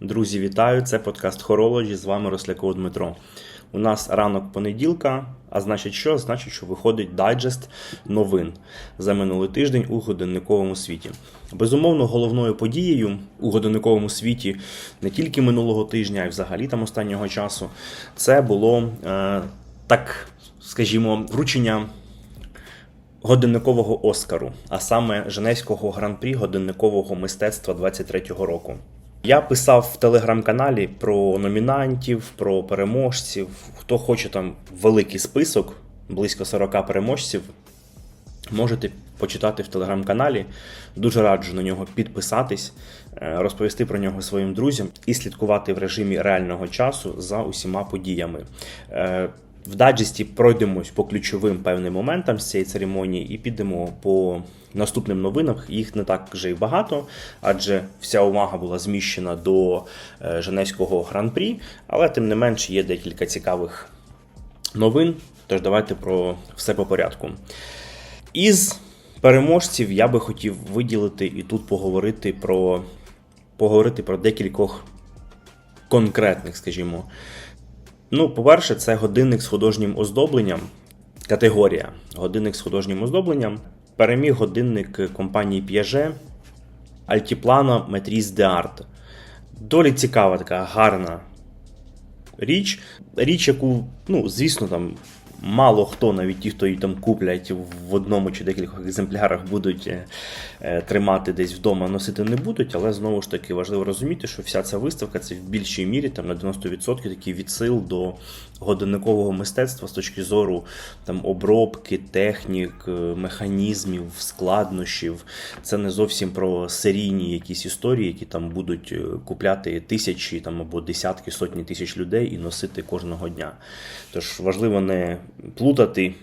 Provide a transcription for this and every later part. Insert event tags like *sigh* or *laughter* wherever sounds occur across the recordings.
Друзі, вітаю! Це подкаст Хорологі. З вами Росляков Дмитро. У нас ранок понеділка, а значить що? Значить, що виходить дайджест новин за минулий тиждень у годинниковому світі. Безумовно, головною подією у годинниковому світі не тільки минулого тижня, а й взагалі там останнього часу, це було е, так, скажімо, вручення годинникового Оскару, а саме Женевського гран-прі годинникового мистецтва 23-го року. Я писав в телеграм-каналі про номінантів, про переможців. Хто хоче там великий список, близько 40 переможців, можете почитати в телеграм-каналі. Дуже раджу на нього підписатись, е, розповісти про нього своїм друзям і слідкувати в режимі реального часу за усіма подіями. В даджесті пройдемось по ключовим певним моментам з цієї церемонії і підемо по наступним новинам. Їх не так вже й багато, адже вся увага була зміщена до е, Женевського гран-прі, але тим не менш є декілька цікавих новин. Тож давайте про все по порядку. Із переможців я би хотів виділити і тут поговорити про, поговорити про декількох конкретних, скажімо. Ну, по-перше, це годинник з художнім оздобленням. Категорія годинник з художнім оздобленням. Переміг годинник компанії Piaget Altiplano Metris de Art. Долі цікава така гарна річ. Річ, яку, ну, звісно, там мало хто, навіть ті, хто її там куплять в одному чи декількох екземплярах, будуть е, е, тримати десь вдома, носити не будуть, але знову ж таки важливо розуміти, що вся ця виставка це в більшій мірі там на 90% такий відсил до годинникового мистецтва з точки зору там обробки, технік, е, механізмів, складнощів. Це не зовсім про серійні якісь історії, які там будуть купляти тисячі там або десятки, сотні тисяч людей і носити кожного дня. Тож важливо не плутати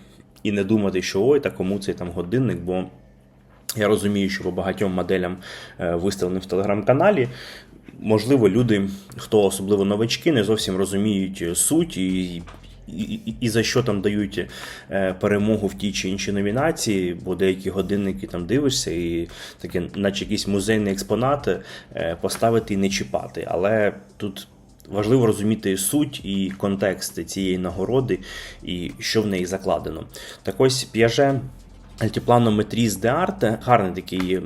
і не думати, що ой, та кому цей там годинник, бо. Я розумію, що по багатьом моделям е, виставленим в телеграм-каналі. Можливо, люди, хто особливо новачки, не зовсім розуміють суть і, і, і, і за що там дають е, перемогу в тій чи іншій номінації, бо деякі годинники там дивишся, і таке, наче якийсь музейний експонат е, поставити і не чіпати. Але тут. Важливо розуміти суть і контекст цієї нагороди, і що в неї закладено. Так ось П'яже Альтіплано Matrice d'Art, гарний такий е,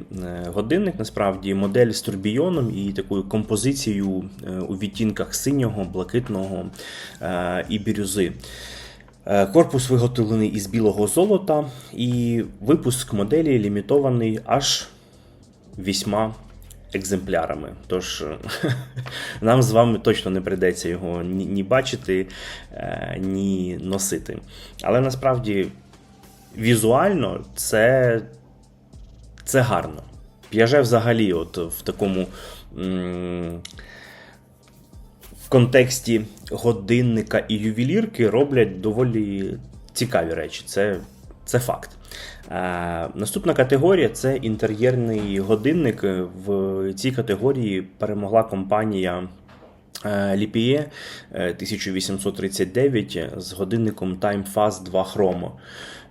годинник, насправді, модель з турбійоном і такою композицією е, у відтінках синього, блакитного е, і бірюзи. Корпус виготовлений із білого золота, і випуск моделі лімітований аж вісьма екземплярами. Тож *laughs* нам з вами точно не прийдеться його ні, ні бачити, е, ні носити. Але насправді візуально це, це гарно. П'яже взагалі, от в такому. В контексті годинника і ювелірки роблять доволі цікаві речі. Це, це факт. Е, наступна категорія це інтер'єрний годинник. В цій категорії перемогла компанія е, Ліпіє 1839 з годинником Time Fast 2 Chromo.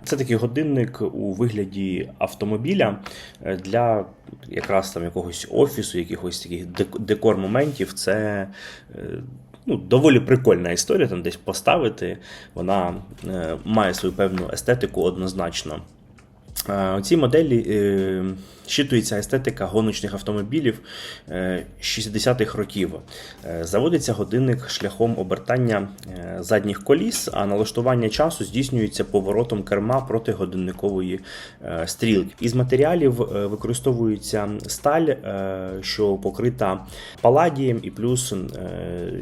Це такий годинник у вигляді автомобіля е, для якраз там якогось офісу, якихось таких декор-моментів. Це е, ну, доволі прикольна історія, там десь поставити. Вона е, має свою певну естетику однозначно. Е, У цій моделі е, щитується естетика гоночних автомобілів е, 60-х років. Е, Заводиться годинник шляхом обертання е, задніх коліс, а налаштування часу здійснюється поворотом керма проти годинникової е, стрілки. Із матеріалів е, використовується сталь, е, що покрита паладієм, і плюс е,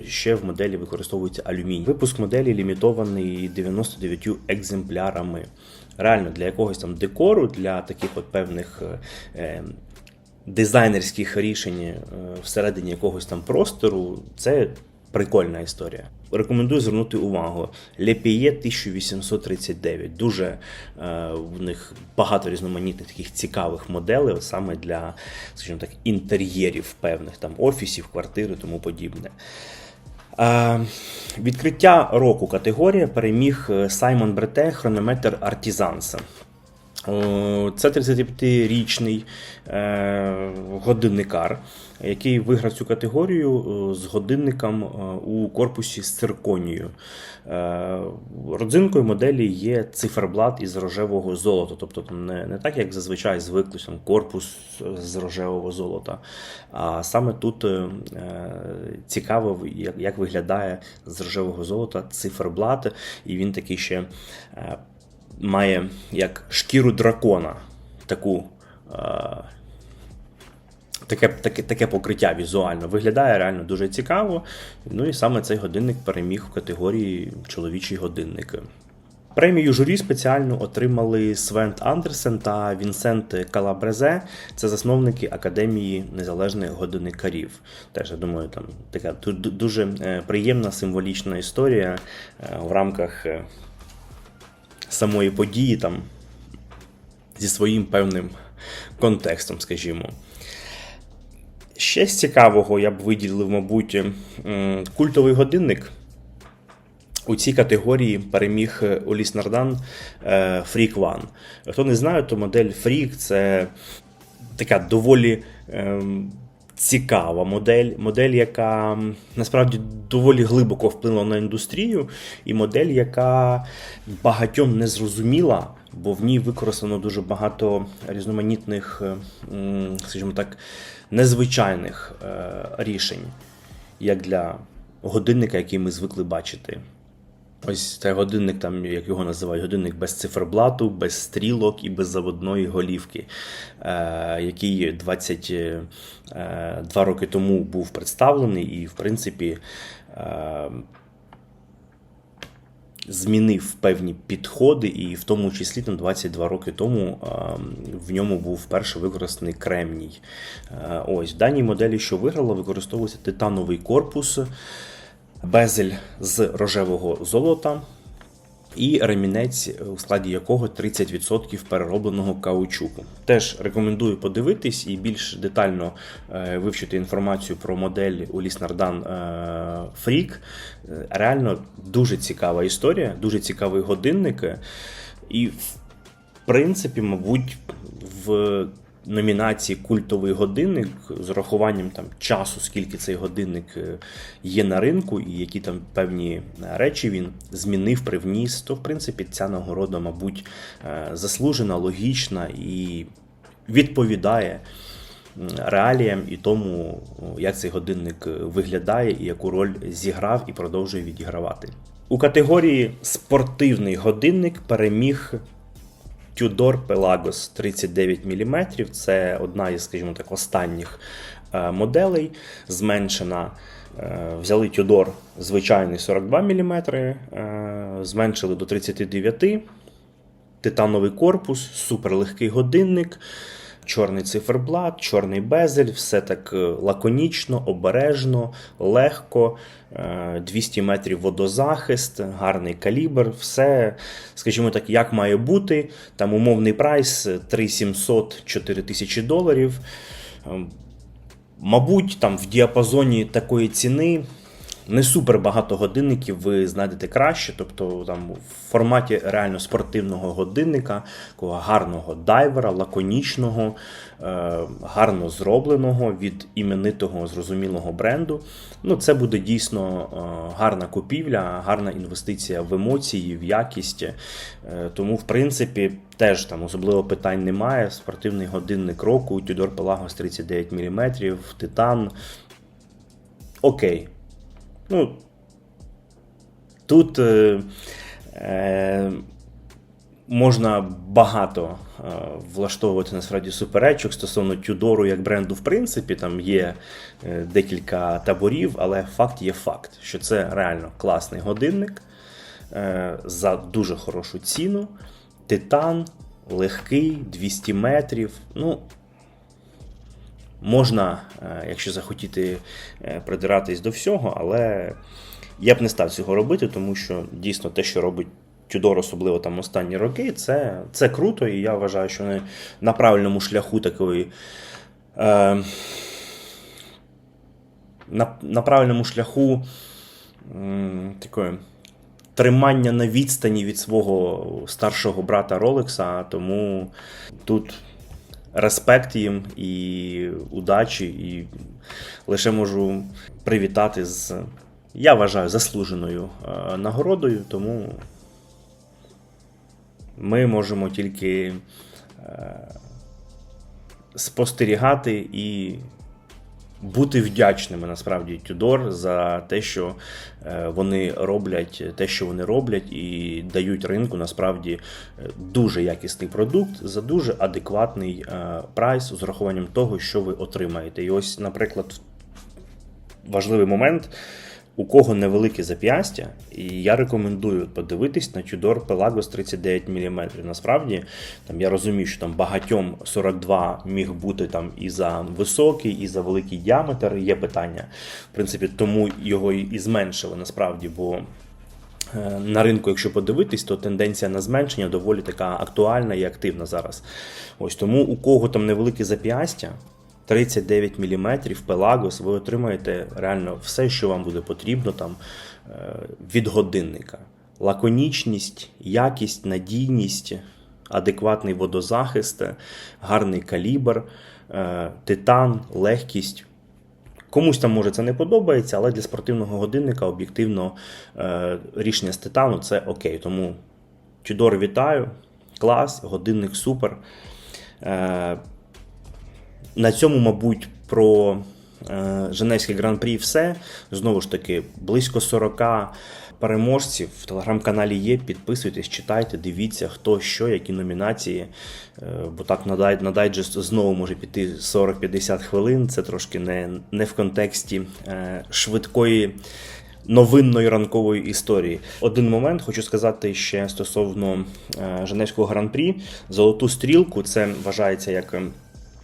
ще в моделі використовується алюміній. Випуск моделі лімітований 99 екземплярами реально для якогось там декору, для таких от певних е, е, дизайнерських рішень е, всередині якогось там простору, це прикольна історія. Рекомендую звернути увагу. Лепіє 1839. Дуже е, в них багато різноманітних таких цікавих моделей, саме для, скажімо так, інтер'єрів певних там офісів, квартир і тому подібне. Е, Відкриття року категорія переміг е, Саймон Брете хронометр Артізанса. Це 35-річний е, годинникар, який виграв цю категорію е, з годинником е, у корпусі з цирконією. Родзинкою моделі є циферблат із рожевого золота. Тобто не, не так, як зазвичай звикли там, корпус з рожевого золота. А саме тут цікаво, як виглядає з рожевого золота циферблат, і він такий ще. Е, має як шкіру дракона таку. Е, Таке таке, таке покриття візуально виглядає реально дуже цікаво. Ну і саме цей годинник переміг в категорії чоловічий годинник. Премію журі спеціально отримали Свент Андерсен та Вінсент Калабрезе. Це засновники Академії незалежних годинникарів. Теж я думаю, там така дуже приємна символічна історія в рамках самої події там зі своїм певним контекстом, скажімо. Ще з цікавого я б виділив, мабуть, культовий годинник. У цій категорії переміг Оліс Нардан Freak One. Хто не знає, то модель Freak це така доволі ем, цікава модель, модель, яка насправді доволі глибоко вплинула на індустрію, і модель, яка багатьом не зрозуміла, бо в ній використано дуже багато різноманітних, скажімо так, незвичайних е, рішень, як для годинника, який ми звикли бачити. Ось цей годинник, там, як його називають, годинник без циферблату, без стрілок і без заводної голівки, е, який 22 е, роки тому був представлений і, в принципі, е, змінив певні підходи, і в тому числі там 22 роки тому в ньому був вперше використаний кремній. Ось в даній моделі, що виграла, використовується титановий корпус безель з рожевого золота і ремінець, у складі якого 30% переробленого каучуку. Теж рекомендую подивитись і більш детально е, вивчити інформацію про модель Уліс Нардан Фрік. Реально дуже цікава історія, дуже цікавий годинник. І, в принципі, мабуть, в номінації Культовий годинник з урахуванням там часу, скільки цей годинник е, є на ринку, і які там певні речі він змінив, привніс, то в принципі ця нагорода, мабуть, е, заслужена, логічна і відповідає. Реаліям і тому, як цей годинник виглядає і яку роль зіграв і продовжує відігравати. У категорії спортивний годинник переміг Tudor Pelagos 39 мм. Це одна із, скажімо так, останніх е, моделей. Зменшена. Е, взяли Tudor звичайний 42 мм, е, зменшили до 39 титановий корпус, суперлегкий годинник чорний циферблат, чорний безель, все так е, лаконічно, обережно, легко, 200 е, метрів водозахист, гарний калібр, все, скажімо так, як має бути. Там умовний прайс 3700-4000 тисячі доларів. Ем, мабуть, там в діапазоні такої ціни не супер багато годинників ви знайдете краще, тобто там в форматі реально спортивного годинника, такого гарного дайвера, лаконічного, е, гарно зробленого від іменитого зрозумілого бренду. Ну, Це буде дійсно е, гарна купівля, гарна інвестиція в емоції, в якість. Е, тому, в принципі, теж там особливо питань немає. Спортивний годинник року, Tudor Pelagos 39 мм, Титан. Окей. Ну, Тут е, е, можна багато е, влаштовувати насправді суперечок стосовно Тюдору як бренду, в принципі, там є е, декілька таборів, але факт є факт, що це реально класний годинник е, за дуже хорошу ціну. Титан, легкий, 200 метрів. Ну, Можна, е, якщо захотіти е, придиратись до всього, але я б не став цього робити, тому що дійсно те, що робить Тюдор, особливо там останні роки, це це круто, і я вважаю, що вони на правильному шляху такої. Е, на на правильному шляху м, такої тримання на відстані від свого старшого брата Ролекса, тому тут респект їм і удачі, і лише можу привітати з, я вважаю, заслуженою е, нагородою, тому ми можемо тільки е, спостерігати і бути вдячними насправді Тюдор за те, що е, вони роблять, те, що вони роблять, і дають ринку насправді е, дуже якісний продукт за дуже адекватний е, прайс з урахуванням того, що ви отримаєте. І ось, наприклад, важливий момент. У кого невелике зап'ястя, і я рекомендую подивитись на Tudor Pelagos 39 мм. Насправді, там я розумію, що там багатьом 42 міг бути там і за високий, і за великий діаметр. Є питання. В принципі, тому його і зменшили насправді, бо. е, На ринку, якщо подивитись, то тенденція на зменшення доволі така актуальна і активна зараз. Ось тому у кого там невелике зап'ястя, 39 мм Pelagos, ви отримаєте реально все, що вам буде потрібно там е, від годинника. Лаконічність, якість, надійність, адекватний водозахист, гарний калібр, е, титан, легкість. Комусь там може це не подобається, але для спортивного годинника об'єктивно е, рішення з титану це окей. Тому Tudor вітаю, клас, годинник супер. На цьому, мабуть, про е, Женевський гран-прі все. Знову ж таки, близько 40 переможців в телеграм-каналі є. Підписуйтесь, читайте, дивіться, хто що, які номінації. Е, бо так на, дай, на дайджест знову може піти 40-50 хвилин. Це трошки не, не в контексті е, швидкої. Новинної ранкової історії. Один момент хочу сказати ще стосовно Женевського гран-прі. Золоту стрілку це вважається як ем,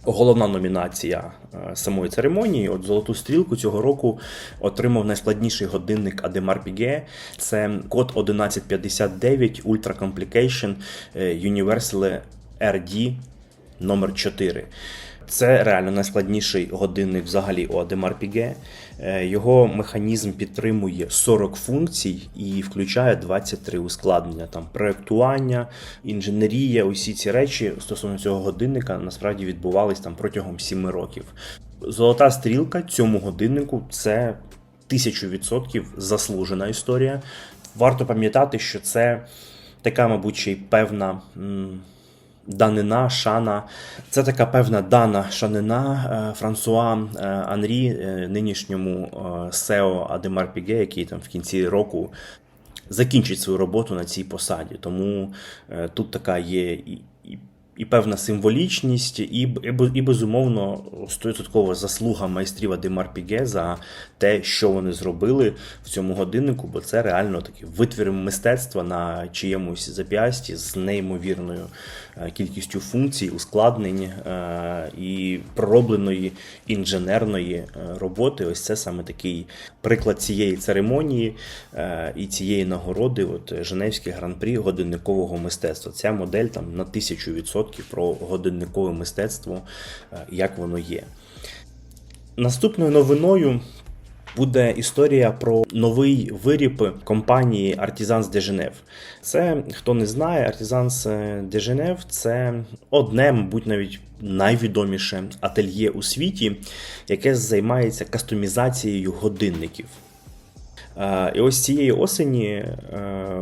головна номінація е, самої церемонії. От золоту стрілку цього року отримав найскладніший годинник Адемар Піге. Це код 1159 Ultra Complication е, Universal RD номер 4 Це реально найскладніший годинник взагалі у Ademar Piguet. Е, Його механізм підтримує 40 функцій і включає 23 ускладнення. Там проектування, інженерія, усі ці речі стосовно цього годинника насправді відбувались там протягом 7 років. Золота стрілка цьому годиннику це 1000% заслужена історія. Варто пам'ятати, що це така, мабуть, ще й певна. м, Данина, шана. Це така певна дана шанина е, Франсуа е, Анрі, е, нинішньому Сео Адемар Піге, який там в кінці року закінчить свою роботу на цій посаді. Тому тут така є і, і, певна символічність, і, і, і безумовно 100% заслуга майстрів Адемар Піге за те, що вони зробили в цьому годиннику, бо це реально такий витвір мистецтва на чиємусь зап'ясті з неймовірною е, кількістю функцій, ускладнень е, і проробленої інженерної е, роботи. Ось це саме такий приклад цієї церемонії і цієї нагороди. От Женевський гран-прі годинникового мистецтва. Ця модель там на тисячу відсотків про годинникове мистецтво, е, як воно є. Наступною новиною буде історія про новий виріб компанії Artisans de Genève. Це, хто не знає, Artisans de Genève – це одне, мабуть, навіть найвідоміше ательє у світі, яке займається кастомізацією годинників. І ось цієї осені е,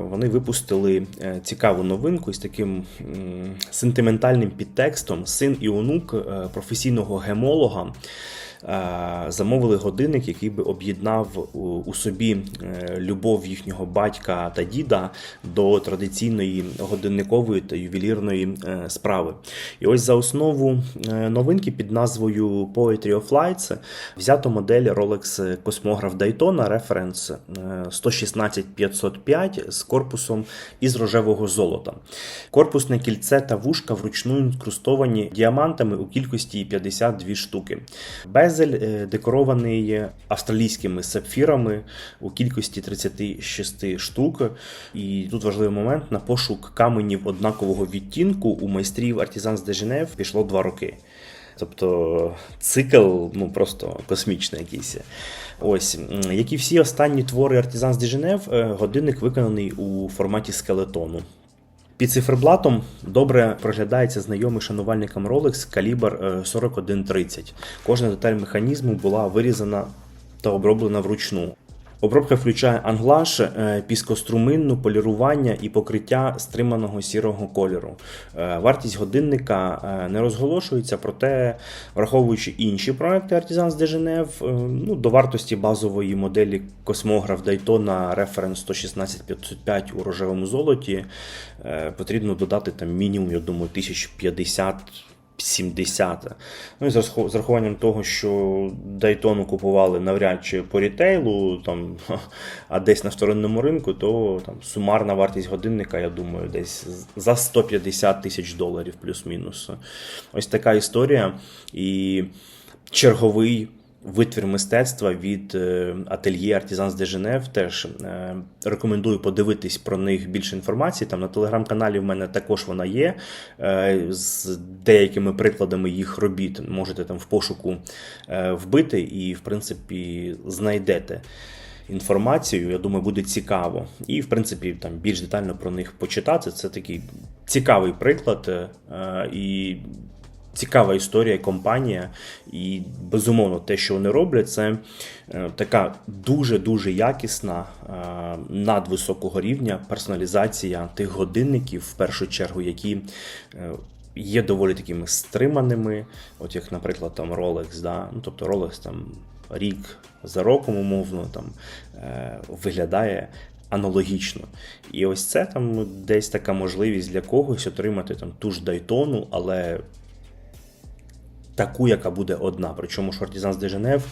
вони випустили е, цікаву новинку із таким сентиментальним підтекстом. Син і онук е, професійного гемолога замовили годинник, який би об'єднав у, собі е, любов їхнього батька та діда до традиційної годинникової та ювелірної е, справи. І ось за основу е, новинки під назвою Poetry of Lights взято модель Rolex Cosmograph Daytona Reference е, 116505 з корпусом із рожевого золота. Корпусне кільце та вушка вручну інкрустовані діамантами у кількості 52 штуки. Безель е, декорований австралійськими сапфірами у кількості 36 штук. І тут важливий момент на пошук каменів однакового відтінку у майстрів Artisans de Genève пішло 2 роки. Тобто цикл ну просто космічний якийсь. Ось, як і всі останні твори Артизан з Женев, е, годинник виконаний у форматі скелетону. Під циферблатом добре проглядається знайомий шанувальникам Rolex калібр е, 4130. Кожна деталь механізму була вирізана та оброблена вручну. Обробка включає англаж, е, піскоструминну, полірування і покриття стриманого сірого кольору. Е, Вартість годинника е, не розголошується, проте, враховуючи інші проекти Artisans de Genève, ну, до вартості базової моделі космограф Daytona Reference 116-505 у рожевому золоті потрібно додати там мінімум, я думаю, 1050 70. Ну і з рахуванням того, що Дайтону купували навряд чи по рітейлу, там, *laughs* а десь на сторонному ринку, то там сумарна вартість годинника, я думаю, десь за 150 тисяч доларів плюс-мінус. Ось така історія. І черговий витвір мистецтва від е, ательє Artisans de Genève. Теж е, рекомендую подивитись про них більше інформації. Там на телеграм-каналі в мене також вона є е, з деякими прикладами їх робіт. Можете там в пошуку вбити і, в принципі, знайдете. Інформацію, я думаю, буде цікаво. І, в принципі, там більш детально про них почитати. Це такий цікавий приклад. І цікава історія, компанія, і безумовно, те, що вони роблять, це е, така дуже-дуже якісна, е, надвисокого рівня персоналізація тих годинників, в першу чергу, які е, є доволі такими стриманими, от як, наприклад, там Rolex, да? ну, тобто Rolex там рік за роком, умовно, там е, виглядає аналогічно. І ось це там десь така можливість для когось отримати там ту ж Дайтону, але таку, яка буде одна. Причому Шортізанс де Женев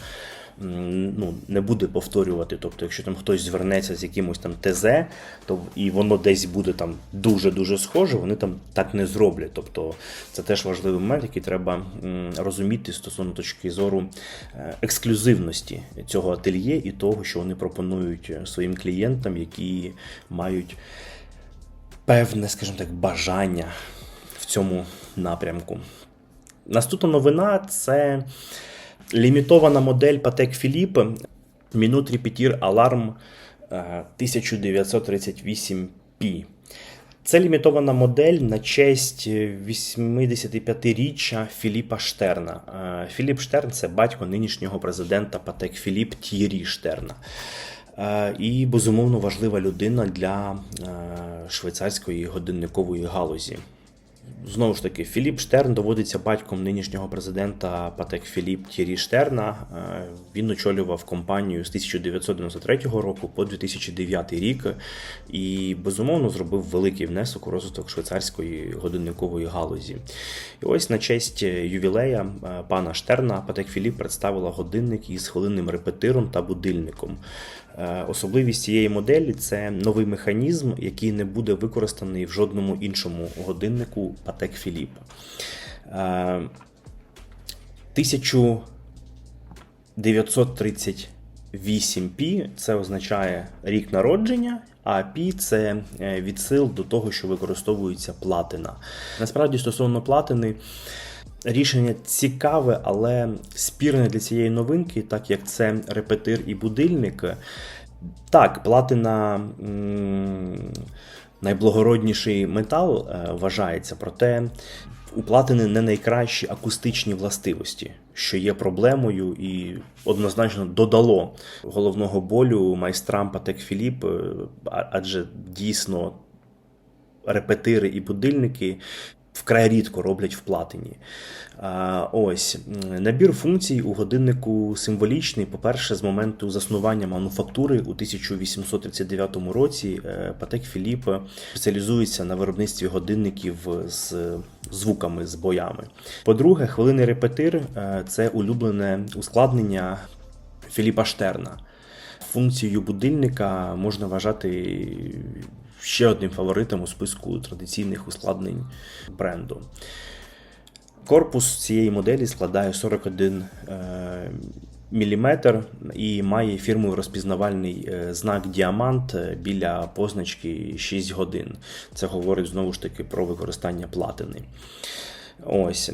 ну, не буде повторювати. Тобто, якщо там хтось звернеться з якимось там ТЗ, то і воно десь буде там дуже-дуже схоже, вони там так не зроблять. Тобто це теж важливий момент, який треба розуміти стосовно точки зору е, ексклюзивності цього ательє і того, що вони пропонують своїм клієнтам, які мають певне, скажімо так, бажання в цьому напрямку. Наступна новина це лімітована модель Patek Philippe Minute Repeater Alarm е, 1938P. Це лімітована модель на честь 85-річчя Філіпа Штерна. Е, Філіп Штерн це батько нинішнього президента Patek Philippe Т'єрі Штерна. Е, І безумовно важлива людина для е, швейцарської годинникової галузі. Знову ж таки, Філіп Штерн доводиться батьком нинішнього президента Патек Філіп Тірі Штерна. Е, Він очолював компанію з 1993 року по 2009 рік і безумовно зробив великий внесок у розвиток швейцарської годинникової галузі. І ось на честь ювілея е, пана Штерна Патек Філіп представила годинник із хвилинним репетиром та будильником. Е, Особливість цієї моделі це новий механізм, який не буде використаний в жодному іншому годиннику Patek Philippe. Е, 1938p це означає рік народження, а P це е, відсил до того, що використовується платина. Насправді, стосовно платини. Рішення цікаве, але спірне для цієї новинки, так як це репетир і будильник. Так, платина найблагородніший метал е, вважається, проте у платини не найкращі акустичні властивості, що є проблемою і однозначно додало головного болю майстрам Патек Філіп, е, адже дійсно репетири і будильники вкрай рідко роблять в платині. Ось набір функцій у годиннику символічний. По-перше, з моменту заснування мануфактури у 1839 році е, Патек Філіп спеціалізується на виробництві годинників з звуками, з боями. По-друге, хвилинний репетир е, це улюблене ускладнення Філіпа Штерна. Функцією будильника можна вважати ще одним фаворитом у списку традиційних ускладнень бренду. Корпус цієї моделі складає 41 е, міліметр і має фірмовий розпізнавальний е, знак діамант біля позначки 6 годин. Це говорить знову ж таки про використання платини. Ось.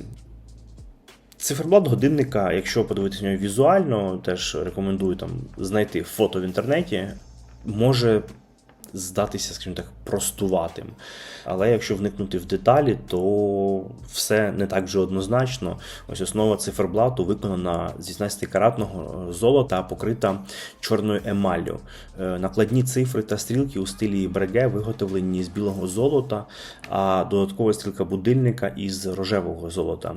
Циферблат годинника, якщо подивитися нього візуально, теж рекомендую там знайти фото в інтернеті, може здатися, скажімо так, простуватим. Але якщо вникнути в деталі, то все не так вже однозначно. Ось основа циферблату виконана зі 16-каратного золота, покрита чорною емаллю. Е, Накладні цифри та стрілки у стилі бреге виготовлені з білого золота, а додаткова стрілка будильника із рожевого золота.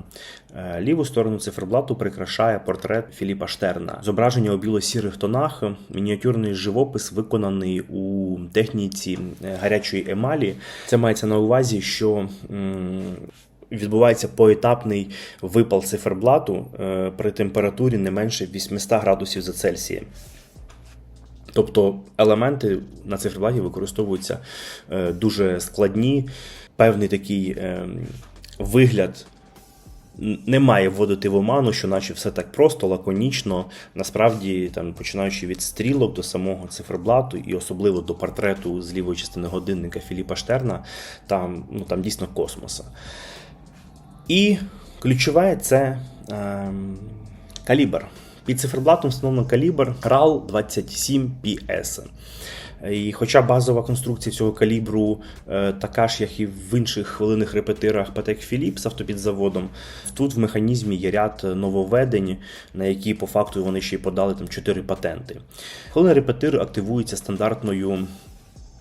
Е, Ліву сторону циферблату прикрашає портрет Філіпа Штерна. Зображення у біло-сірих тонах, мініатюрний живопис виконаний у техніці е, гарячої емалі. Це мається на увазі, що відбувається поетапний випал циферблату е, при температурі не менше 800 градусів за Цельсієм. Тобто елементи на циферблаті використовуються е, дуже складні, певний такий е, вигляд не має вводити в оману, що наче все так просто, лаконічно. Насправді, там, починаючи від стрілок до самого циферблату, і особливо до портрету з лівої частини годинника Філіпа Штерна, там, ну, там дійсно космоса. І ключове це ем, калібр. Під циферблатом встановлено калібр RAL 27 PS. І хоча базова конструкція цього калібру е, така ж, як і в інших хвилинних репетирах Patek Philippe з автопідзаводом, тут в механізмі є ряд нововведень, на які по факту вони ще й подали там 4 патенти. Хвилинний репетир активується стандартною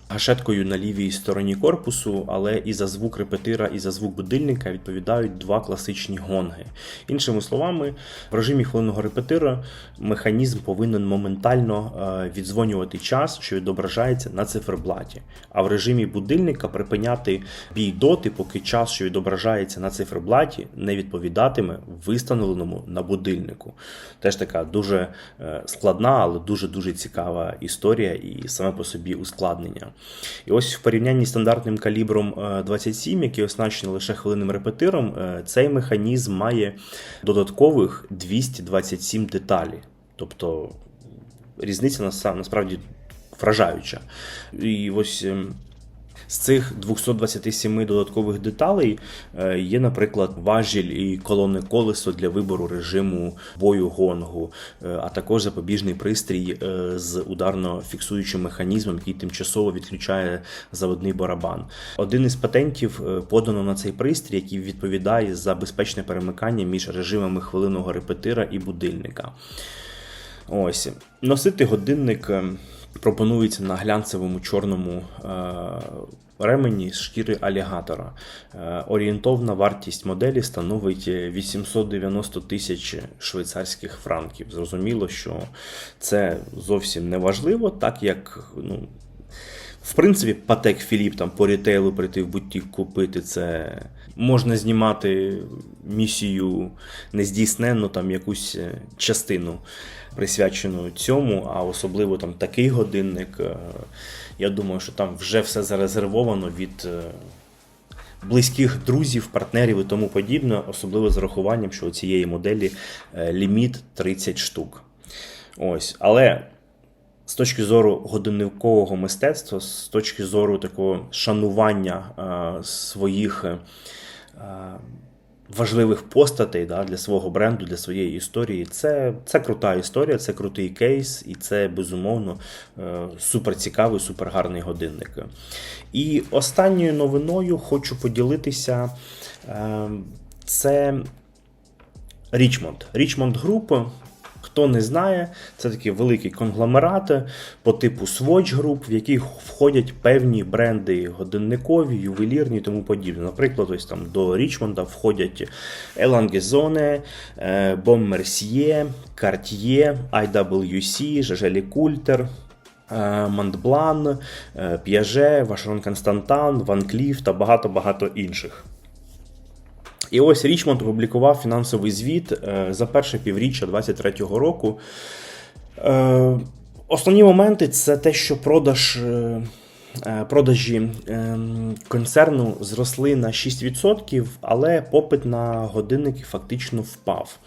гашеткою на лівій стороні корпусу, але і за звук репетира, і за звук будильника відповідають два класичні гонги. Іншими словами, в режимі хвилинного репетира механізм повинен моментально е, віддзвонювати час, що відображається на циферблаті. А в режимі будильника припиняти бій доти, поки час, що відображається на циферблаті, не відповідатиме вистановленому на будильнику. Теж така дуже е, складна, але дуже дуже цікава історія і саме по собі ускладнення. І ось в порівнянні з стандартним калібром е, 27, який оснащений лише хвилинним репетиром, е, цей механізм має додаткових 227 деталі. Тобто різниця насправді вражаюча. І ось. З цих 227 додаткових деталей е, є, наприклад, важіль і колонне колесо для вибору режиму бою гонгу, е, а також запобіжний пристрій е, з ударно фіксуючим механізмом, який тимчасово відключає заводний барабан. Один із патентів подано на цей пристрій, який відповідає за безпечне перемикання між режимами хвилинного репетира і будильника. Ось носити годинник пропонується на глянцевому чорному е, ремені з шкіри алігатора. Е, орієнтовна вартість моделі становить 890 тисяч швейцарських франків. Зрозуміло, що це зовсім не важливо, так як ну, в принципі, Патек Філіп там по рітейлу прийти в бутік купити це. Можна знімати місію нездійсненну, там якусь е, частину присвячену цьому, а особливо там такий годинник. е, Я думаю, що там вже все зарезервовано від е, близьких друзів, партнерів і тому подібне, особливо з урахуванням, що у цієї моделі ліміт 30 штук. Ось, але з точки зору годинникового мистецтва, з точки зору такого шанування своїх важливих постатей да, для свого бренду, для своєї історії, це, це крута історія, це крутий кейс, і це безумовно суперцікавий, супер цікавий, супер гарний годинник. І останньою новиною хочу поділитися. Е, це Річмонд. Річмонд Group. Хто не знає, це такі великі конгломерати по типу Swatch Group, в які входять певні бренди годинникові, ювелірні і тому подібне. Наприклад, ось там до Річмонда входять Elangezone, Bom Mercier, Cartier, IWC, Жежелі Культер. Montblanc, Piaget, Vacheron Constantin, Van Cleef та багато-багато інших. І ось Річмонд опублікував фінансовий звіт е, за перше півріччя 2023 року. Е, Основні моменти це те, що продаж. е, Продажі е, концерну зросли на 6%, але попит на годинники фактично впав.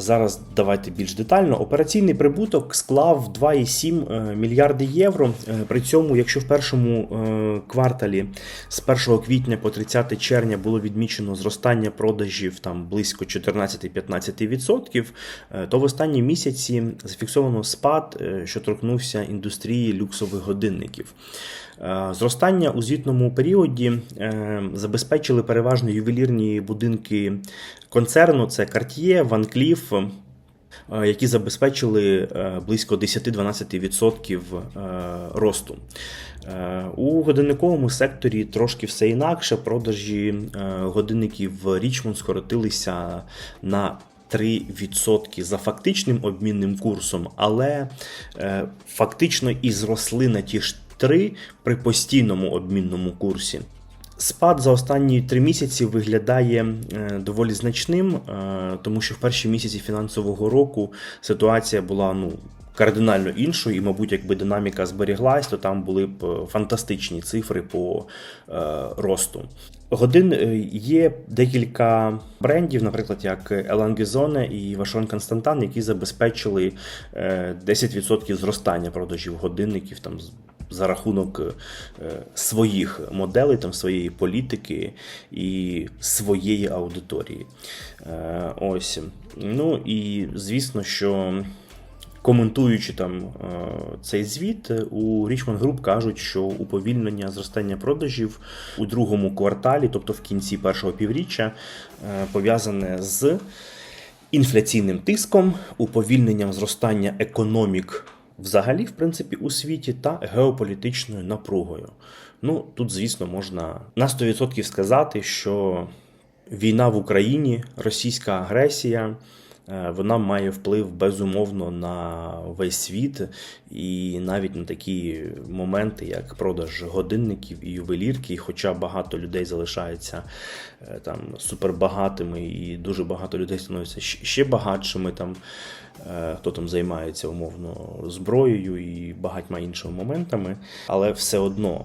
Зараз давайте більш детально. Операційний прибуток склав 2,7 е, мільярди євро. Е, При цьому, якщо в першому е, кварталі з 1 квітня по 30 червня було відмічено зростання продажів там близько 14-15%, е, то в останні місяці зафіксовано спад, що торкнувся індустрії люксових годинників. Зростання у звітному періоді забезпечили переважно ювелірні будинки концерну: це Cartier, Van Cleef, е, які забезпечили е, близько 10-12% е, росту. У годинниковому секторі трошки все інакше. Продажі годинників Річмонд скоротилися на 3% за фактичним обмінним курсом, але фактично і зросли на ті ж 3 при постійному обмінному курсі. Спад за останні три місяці виглядає е, доволі значним, е, тому що в перші місяці фінансового року ситуація була ну. Кардинально іншою, і, мабуть, якби динаміка зберіглась, то там були б е, фантастичні цифри по е, росту. Годин є декілька брендів, наприклад, як Елангізоне і Вашон Константан, які забезпечили е, 10% зростання продажів годинників там за рахунок е, своїх моделей, там своєї політики і своєї аудиторії. Е, Ось. Ну і звісно, що. Коментуючи там е, цей звіт, у Richmond Group кажуть, що уповільнення зростання продажів у другому кварталі, тобто в кінці першого півріччя, пов'язане з інфляційним тиском, уповільненням зростання економік взагалі, в принципі, у світі та геополітичною напругою. Ну тут, звісно, можна на 100% сказати, що війна в Україні, російська агресія. Е, Вона має вплив безумовно на весь світ і навіть на такі моменти, як продаж годинників і ювелірки. Хоча багато людей залишаються е, там супербагатими, і дуже багато людей становиться ще багатшими, там е, хто там займається умовно зброєю і багатьма іншими моментами, але все одно,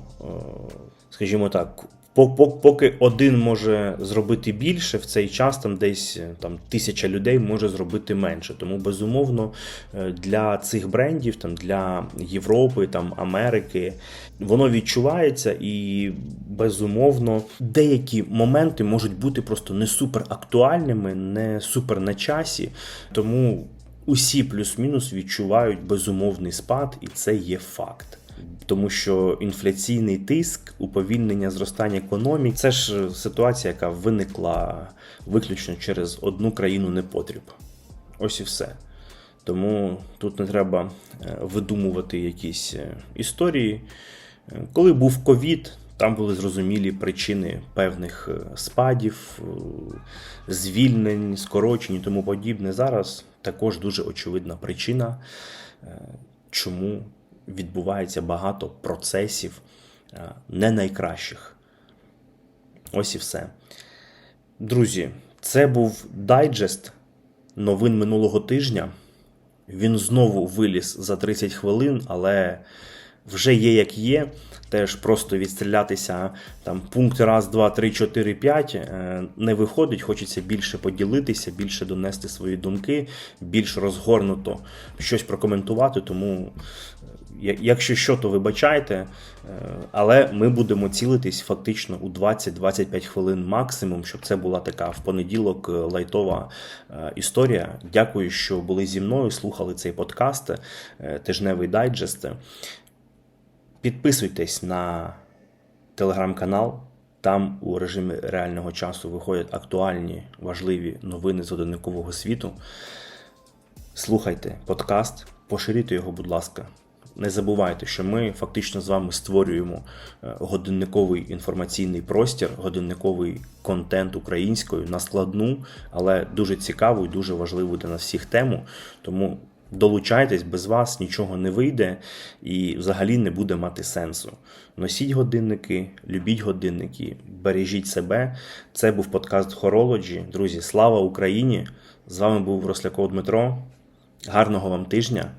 скажімо так. По- по- Поки один може зробити більше, в цей час там десь е, там тисяча людей може зробити менше. Тому безумовно е, для цих брендів, там для Європи, там Америки, воно відчувається і безумовно деякі моменти можуть бути просто не супер актуальними, не супер на часі. Тому усі плюс-мінус відчувають безумовний спад, і це є факт. Тому що інфляційний тиск, уповільнення зростання економік це ж ситуація, яка виникла виключно через одну країну непотріб. Ось і все. Тому тут не треба е, видумувати якісь е, історії. Е, Коли був ковід, там були зрозумілі причини певних спадів, звільнень, скорочень і тому подібне. Зараз також дуже очевидна причина, чому відбувається багато процесів е, не найкращих. Ось і все. Друзі, це був дайджест новин минулого тижня. Він знову виліз за 30 хвилин, але вже є як є. Теж просто відстрілятися там пункти раз, два, три, чотири, п'ять е, не виходить. Хочеться більше поділитися, більше донести свої думки, більш розгорнуто щось прокоментувати. Тому, е, якщо що, то вибачайте, е, але ми будемо цілитись фактично у 20-25 хвилин максимум, щоб це була така в понеділок е, лайтова е, історія. Дякую, що були зі мною, слухали цей подкаст, тижневий дайджест. Підписуйтесь на телеграм-канал. Там у режимі реального часу виходять актуальні важливі новини з годинникового світу. Слухайте подкаст, поширюйте його, будь ласка. Не забувайте, що ми фактично з вами створюємо е, годинниковий інформаційний простір, годинниковий контент українською на складну, але дуже цікаву і дуже важливу для нас всіх тему. Тому долучайтесь, без вас нічого не вийде і взагалі не буде мати сенсу. Носіть годинники, любіть годинники, бережіть себе. Це був подкаст Horology. Друзі, слава Україні! З вами був Росляков Дмитро. Гарного вам тижня!